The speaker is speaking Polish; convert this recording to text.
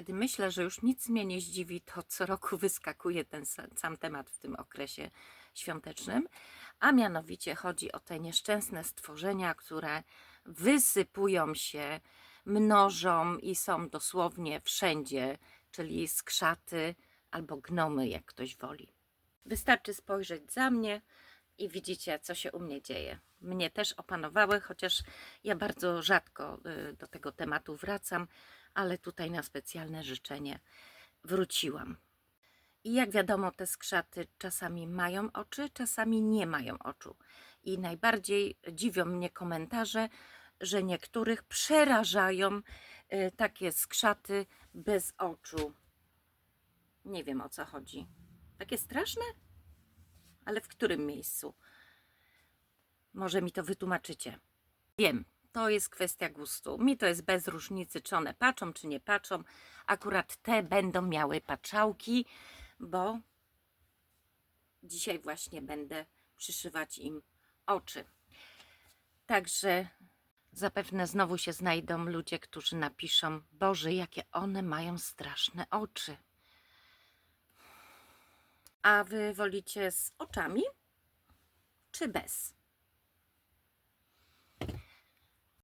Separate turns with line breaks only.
Kiedy myślę, że już nic mnie nie zdziwi, to co roku wyskakuje ten sa- sam temat w tym okresie świątecznym, a mianowicie chodzi o te nieszczęsne stworzenia, które wysypują się, mnożą i są dosłownie wszędzie, czyli skrzaty albo gnomy, jak ktoś woli. Wystarczy spojrzeć za mnie i widzicie, co się u mnie dzieje. Mnie też opanowały, chociaż ja bardzo rzadko y, do tego tematu wracam, ale tutaj na specjalne życzenie wróciłam. I jak wiadomo, te skrzaty czasami mają oczy, czasami nie mają oczu. I najbardziej dziwią mnie komentarze, że niektórych przerażają y, takie skrzaty bez oczu. Nie wiem o co chodzi. Takie straszne? Ale w którym miejscu? Może mi to wytłumaczycie. Wiem, to jest kwestia gustu. Mi to jest bez różnicy, czy one patrzą, czy nie patrzą. Akurat te będą miały patrzałki, bo dzisiaj właśnie będę przyszywać im oczy. Także zapewne znowu się znajdą ludzie, którzy napiszą: Boże, jakie one mają straszne oczy. A wy wolicie z oczami czy bez?